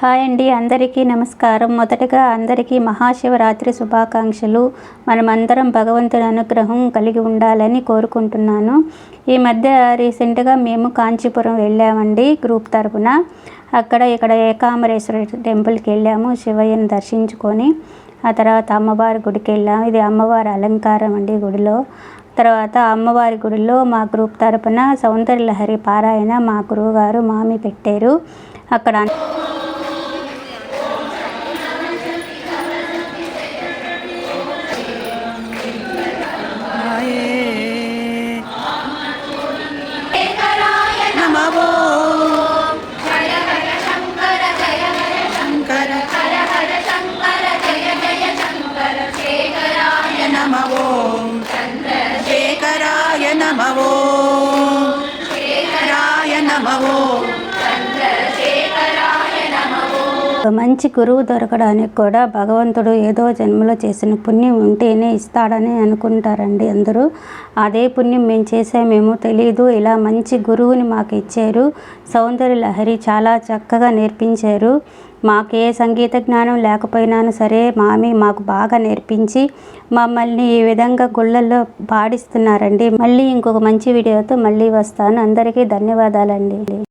Hi అండి అందరికీ నమస్కారం. మొదటగా అందరికీ మహాశివరాత్రి శుభాకాంక్షలు. మనమందరం భగవంతుని అనుగ్రహం కలిగి ఉండాలని కోరుకుంటున్నాను. ఈ మధ్య రీసెంట్గా మేము కాంచీపురం వెళ్ళామండి గ్రూప్ తరపున. అక్కడ ఇక్కడ ఏకాంబరేశ్వర టెంపుల్కి వెళ్ళాము శివయ్యని దర్శించుకొని. ఆ తర్వాత అమ్మవారి గుడికి వెళ్ళాము. ఇది అమ్మవారి అలంకారం అండి గుడిలో. తర్వాత అమ్మవారి గుడిలో మా గ్రూప్ తరపున సౌందర్యలహరి పారాయణ మా గురువుగారు మామి పెట్టారు. అక్కడ Oh. మంచి గురువు దొరకడానికి కూడా భగవంతుడు ఏదో జన్మలో చేసిన పుణ్యం ఉంటేనే ఇస్తాడని అనుకుంటారండి అందరూ. అదే పుణ్యం మేము చేసామేమో తెలియదు ఇలా మంచి గురువుని మాకు ఇచ్చారు. సౌందర్య లహరి చాలా చక్కగా నేర్పించారు. మాకు ఏ సంగీత జ్ఞానం లేకపోయినాను సరే మామి మాకు బాగా నేర్పించి మమ్మల్ని ఈ విధంగా గుళ్ళల్లో పాడిస్తున్నారండి. మళ్ళీ ఇంకొక మంచి వీడియోతో మళ్ళీ వస్తాను. అందరికీ ధన్యవాదాలండి.